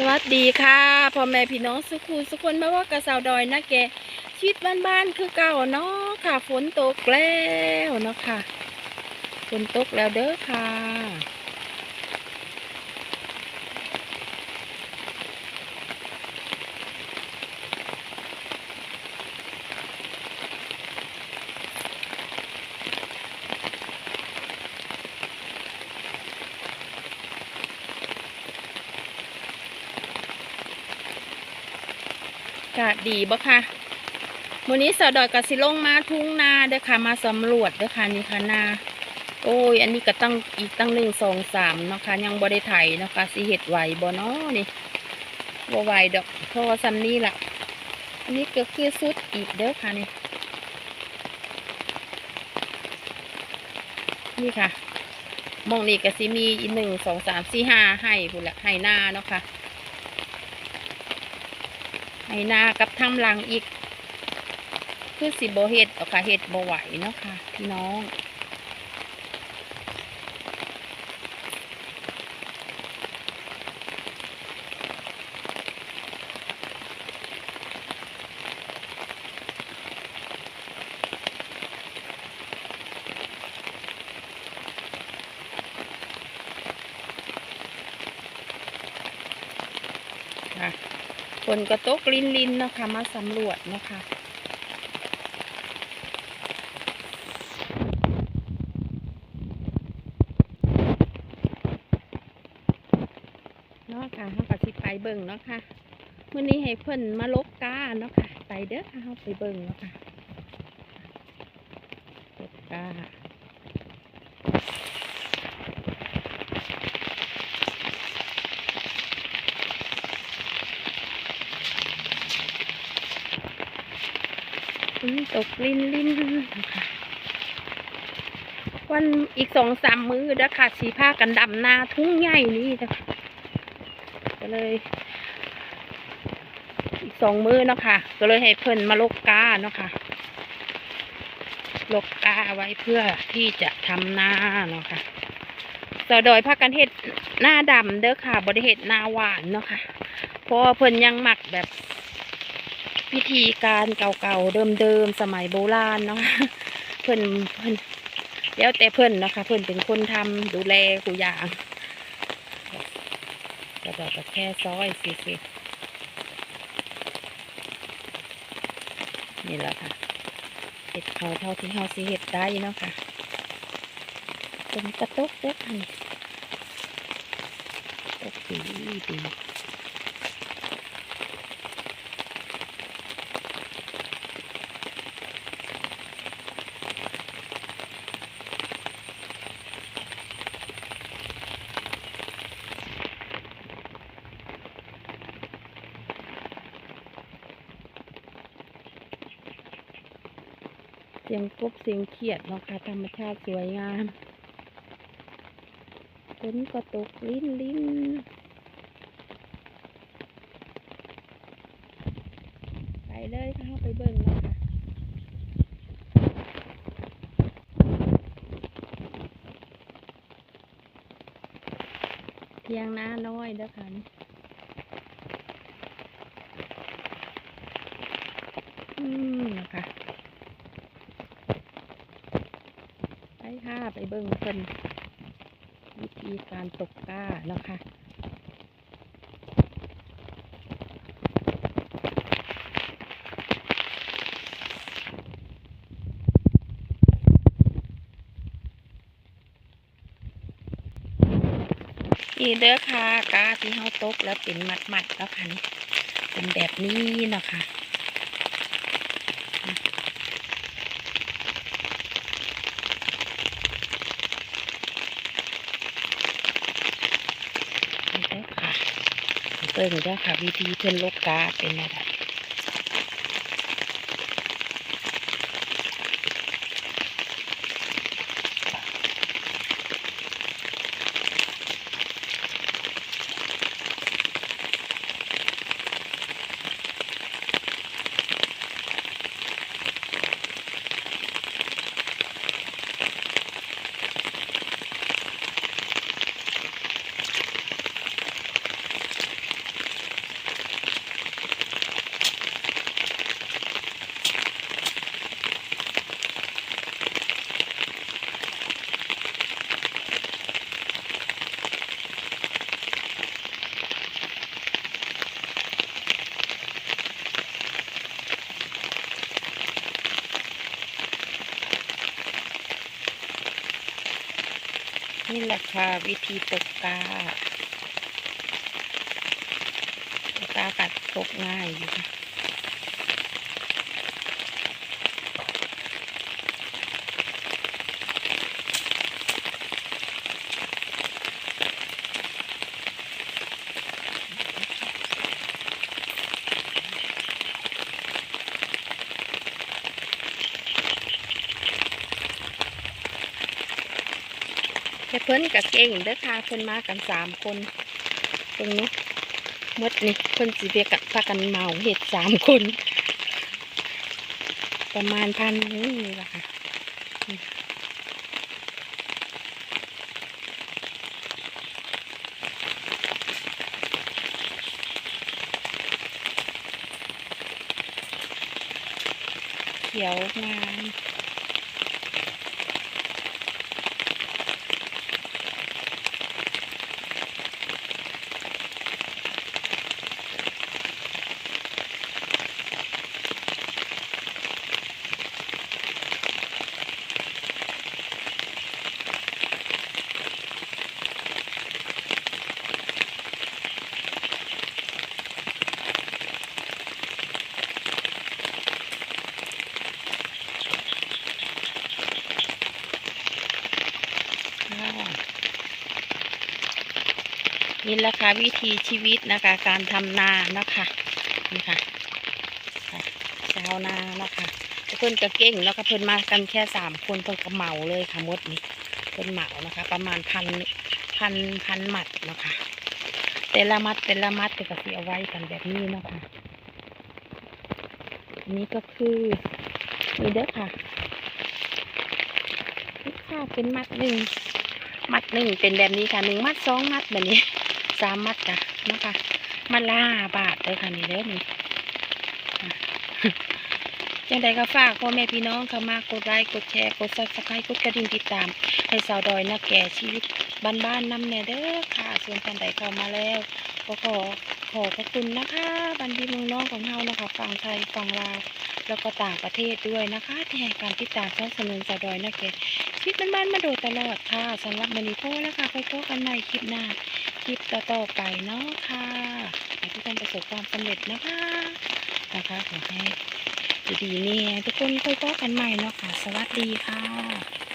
สวัสดีค่ะพ่อแม่พี่น้องสุขุสุคนมาว่ากระสาวดอยนะแกชีวิตบ้านๆคือเก่าเนาะค่ะ ฝนตกแล้วเนาะค่ะ ฝนตกแล้วเด้อค่ะ กาศดีบ่ค่ะวันนี้สาวดอยกสิลงมาทุ่งนาเด้อค่ะ มาสำรวจเด้อค่ะนี่ค่ะนา โอ้ย อันนี้ก็ตั้งอีกตั้งหนึ่งสองสามนะคะ ยังบ่ได้ไถนะคะสิเห็ดไหวบ่เนาะนี่บ่ไหวดอกเพราะว่าซ้ำนี่ละอันนี้ก็คือสุดอีกเด้อค่ะนี่นี่ค่ะมองนี่ก็สิมีอีกหนึ่งสองสามสี่ห้าให้พุ่นละให้หน้าเนาะค่ะ ไห้นากับทำรังอีก คือสิบเห็ดเอาค่ะเห็ดบไหวเนาะค่ะ พี่น้อง ฝนก็ตกลินลินๆนะคะ มาสำรวจนะคะเนาะค่ะเขาก็สิไปเบิ่งเนาะค่ะมื้อนี้ให้เพิ่นมาลกกาเนาะค่ะ ไปเด้อค่ะเฮาไปเบิ่งเนาะค่ะลกกา ฝนตกลินลินนะคะวันอีกสองสามมื้อเด้อค่ะสีผ้ากันดำนาทุ่งใหญ่นี่จ้ะก็เลย อีกสองมื้อเนาะค่ะ ก็เลยให้เพิ่นมาลกกาเนาะค่ะลกกาไว้เพื่อที่จะทำนาเนาะค่ะสาวดอยพากันเฮ็ดหน้าดำเด้อค่ะบริเฮ็ดหน้าหวานเนาะค่ะเพราะเพิ่นยังหมักแบบ พิธีการเก่าๆเดิมๆสมัยโบราณเนาะเพิ่อนเพิ่อนแล้วแต่เพิ่อนนะคะ เพิ่อนเป็นคนทำดูแลกูอย่างก็บอกกับแค่ซอยสิสินี่แหละค่ะเห็ดเขาเท่าที่เฮาสิเห็ดได้เนาะค่ะเป็นกระตุกเด็กค่ะนี่ตกดีดี เสียงกบเสียงเขียดเนาะค่ะธรรมชาติสวยงามฝนก็ตกลิ้นลิ้นไปเลยค่ะไปเบิ่งเนาะค่ะเพียงหน้าน้อยเด้อค่ะนี่อืมนะคะ ไปค่ะไปเบิ่งเพิ่นวิธีการตกกล้าเนาะค่ะนี่เด้อค่ะกาที่เฮาตกแล้วเป็นมัดๆแล้วค่ะนี่เป็นแบบนี้เนาะค่ะ นี่เด้อค่ะ เบิ่งด้วยค่ะ วิธีเพิ่นลกกาเป็นอะไร นี่แหละค่ะวิธีตกปลาตกกากัดตกง่ายอยู่ค่ะ แต่เพิ่นกับเก่งเด้อค่ะเพิ่นมากันสามคนตรงนู้มดนี่เพิ่นสิเบียกับพากันเมาเห็ดสามคน ประมาณพันนี่แหละค่ะเขียวงาม ค่ะ นี่แหละค่ะวิถีชีวิตนะคะ การทำนานะคะนี่ค่ะชาวนานะคะเพิ่นก็เก่งแล้วก็เพิ่นมากันแค่สามคนเพิ่นก็เหมาเลยค่ะมดนี่เพิ่นเหมานะคะ ประมาณพันพันพันหมัดนะคะแต่ละมัดแต่ละมัดจะเอาไว้กันแบบนี้เนาะคะนนี้ก็คือนี่เด้อค่ะนี่ค่ะเป็นมัดหนึ่งมัดหนึ่งเป็นแบบนี้ค่ะหนึ่งมัดสองมัดแบบนี้ สามมัดจ้ะนะคะมัดละห้าบาทเลยค่ะนี่เด้อนี่อะจังใดก็ฝากพ่อแม่พี่น้องเข้ามากดไลค์กดแชร์กดซับสไครต์กดกระดิ่งติดตาม ให้สาวดอยนักแก่ชีวิตบ้านๆน้ำแน่เด้อค่ะ ส่วนท่านใดเข้ามาแล้วก็ขอขอบพระคุณนะคะบันดีเมืองน้องของเฮานะคะฝั่งไทยฝั่งลาวแล้วก็ต่างประเทศด้วยนะคะ ที่ให้การติดตามสนับสนุนสาวดอยนักแก่ชีวิตบ้านๆมาโดยตลอดค่ะสำหรับมันนี้พ่อแล้วค่ะไปพบกันใหม่คลิปหน้า คลิปต่อๆไปเนาะค่ะขอให้ทุกคนประสบความสำเร็จนะคะนะคะขอให้ดีๆเนี่ยทุกคนค่อยๆกันใหม่เนาะค่ะ สวัสดีค่ะ